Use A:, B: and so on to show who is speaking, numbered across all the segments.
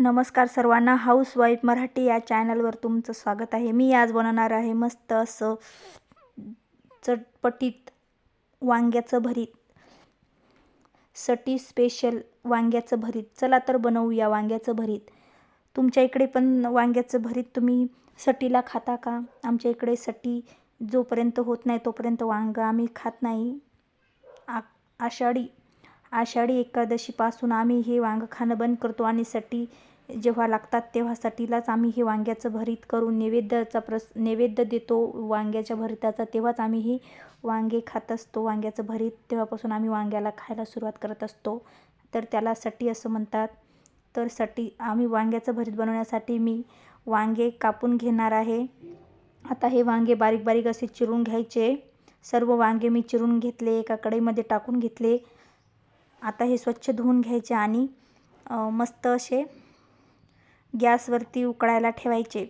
A: नमस्कार सर्वांना. House wife Marathi या चॅनलवर तुमचं स्वागत आहे. मी आज बनवणार आहे मस्त असं चटपटीत वांग्याचं भरीत. सटी स्पेशल वांग्याचं भरीत. चला तर बनवूया वांग्याचं भरीत. तुमच्या इकडे पण वांग्याचं भरीत तुम्ही सटीला खाता का? आमच्या इकडे सटी जोपर्यंत होत नाही तोपर्यंत वांगं आम्ही खात नाही. आ आषाढी आषाढी एकादशीपासून आम्ही हे वांग खाणं बंद करतो आणि सटी जेव्हा लागतात तेव्हा सटीलाच आम्ही हे वांग्याचं भरीत करून नैवेद्याचा प्रस नैवेद्य देतो. वांग्याच्या भरिताचा तेव्हाच आम्ही ही वांगे खात असतो. वांग्याचं भरीत तेव्हापासून आम्ही वांग्याला खायला सुरुवात करत असतो. तर त्याला सटी असं म्हणतात. तर सटी आम्ही वांग्याचं भरीत बनवण्यासाठी मी वांगे कापून घेणार आहे. आता हे वांगे बारीक बारीक असे चिरून घ्यायचे. सर्व वांगे मी चिरून घेतले एका कढईमध्ये टाकून घेतले. आता हे स्वच्छ धुवून घ्यायचे आणि मस्त असे गॅसवरती उकळायला ठेवायचे.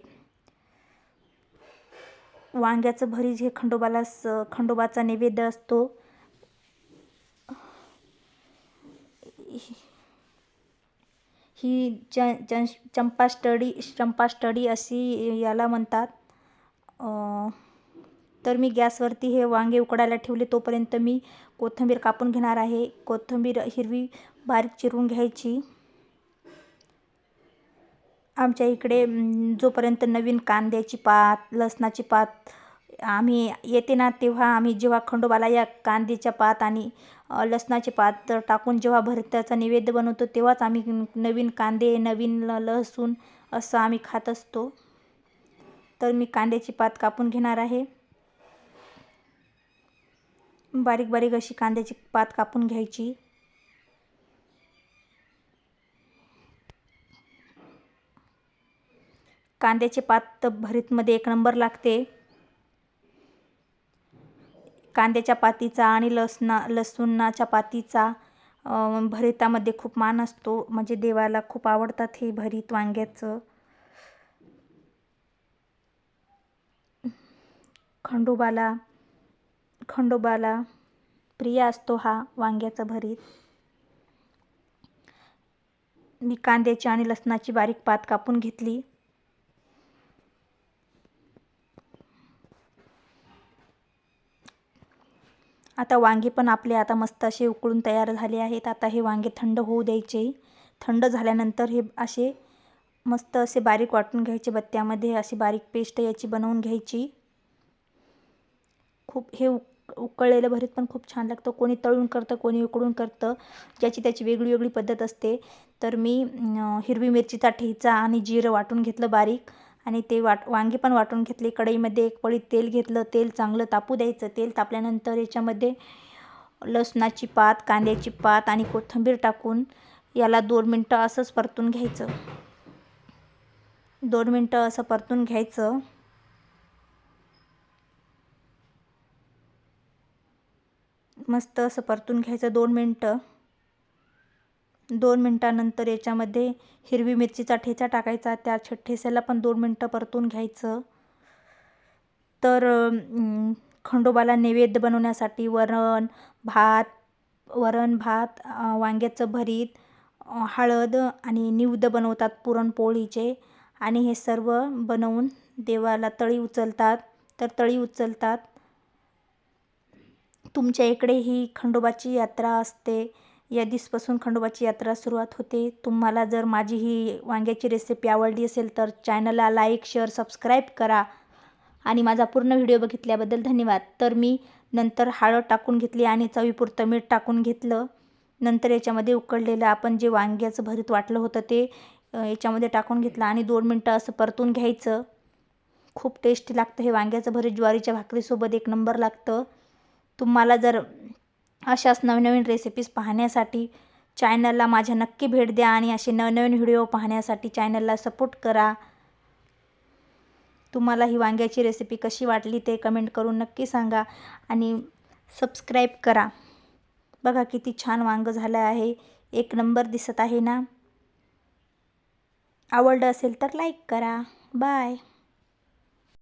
A: वांग्याचं भरीज हे खंडोबाला स खंडोबाचा नैवेद्य असतो. ही च च चंपा स्टडी चंपा स्टडी अशी याला म्हणतात. तर मी गॅसवरती हे वांगे उकडायला ठेवले. तोपर्यंत मी कोथिंबीर कापून घेणार आहे. कोथिंबीर हिरवी बारीक चिरून घ्यायची. आमच्या इकडे जोपर्यंत नवीन कांद्याची पात लसणाची पात आम्ही येते ना तेव्हा आम्ही जेव्हा खंडोबाला या कांद्याच्या पात आणि लसणाचे पात टाकून जेव्हा भरताचा नैवेद्य बनवतो तेव्हाच आम्ही नवीन कांदे नवीन लसूण असं आम्ही खात असतो. तर मी कांद्याची पात कापून घेणार आहे. बारीक बारीक अशी कांद्याची पात कापून घ्यायची. कांद्याचे पात भरीतमध्ये एक नंबर लागते. कांद्याच्या पातीचा आणि लसणा लसूणाच्या पातीचा भरितामध्ये खूप मान असतो. म्हणजे देवाला खूप आवडतात हे भरीत वांग्याचं. खंडोबाला खंडोबाला प्रिय असतो हा वांग्याचा भरीत. मी कांद्याची आणि लसणाची बारीक पात कापून घेतली. आता वांगे पण आपले आता मस्त असे उकळून तयार झाले आहेत. आता हे वांगे थंड होऊ द्यायचे. थंड झाल्यानंतर हे असे मस्त असे बारीक वाटून घ्यायचे. बत्त्यामध्ये अशी बारीक पेस्ट याची बनवून घ्यायची. खूप हे उक उकळलेलं भरीत पण खूप छान लागतं. कोणी तळून करतं कोणी उकळून करतं. ज्याची त्याची वेगळी वेगळी पद्धत असते. तर मी हिरवी मिरचीचा ठेचा आणि जिरं वाटून घेतलं बारीक. आणि ते वाट वांगे पण वाटून घेतले. कढईमध्ये एक पळी तेल घेतलं. तेल चांगलं तापू द्यायचं. तेल तापल्यानंतर याच्यामध्ये लसणाची पात कांद्याची पात आणि कोथिंबीर टाकून याला दोन मिनटं असंच परतून घ्यायचं. दोन मिनटं असं परतून घ्यायचं. मस्त असं परतून घ्यायचं दोन मिनटं. दोन मिनटानंतर याच्यामध्ये हिरवी मिरचीचा ठेचा टाकायचा त्या ठेच्याला पण दोन मिनटं परतून घ्यायचं. तर खंडोबाला नैवेद्य बनवण्यासाठी वरण भात वरण भात वांग्याचं भरीत हळद आणि निवद बनवतात पुरणपोळीचे. आणि हे सर्व बनवून देवाला तळी उचलतात. तर तळी उचलतात. तुमच्या इकडे ही खंडोबाची यात्रा असते. या दिसपासून खंडोबाची यात्रा सुरुवात होते. तुम्हाला जर माझी ही वांग्याची रेसिपी आवडली असेल तर चॅनलला लाईक शेअर सबस्क्राईब करा. आणि माझा पूर्ण व्हिडिओ बघितल्याबद्दल धन्यवाद. तर मी नंतर हळद टाकून घेतली आणि चवीपुरतं मीठ टाकून घेतलं. नंतर याच्यामध्ये उकळलेलं आपण जे वांग्याचं भरीत वाटलं होतं ते याच्यामध्ये टाकून घेतलं आणि दोन मिनटं असं परतून घ्यायचं. खूप टेस्टी लागतं हे वांग्याचं भरीत. ज्वारीच्या भाकरीसोबत एक नंबर लागतं. तुम्हाला जर अशाच नवनवीन रेसिपीज पाहण्यासाठी चॅनलला माझ्या नक्की भेट द्या आणि असे नवनवीन व्हिडिओ पाहण्यासाठी चॅनलला सपोर्ट करा. तुम्हाला ही वांग्याची रेसिपी कशी वाटली ते कमेंट करून नक्की सांगा आणि सबस्क्राईब करा. बघा किती छान वांगं झालं आहे. एक नंबर दिसत आहे ना. आवडलं असेल तर लाईक करा. बाय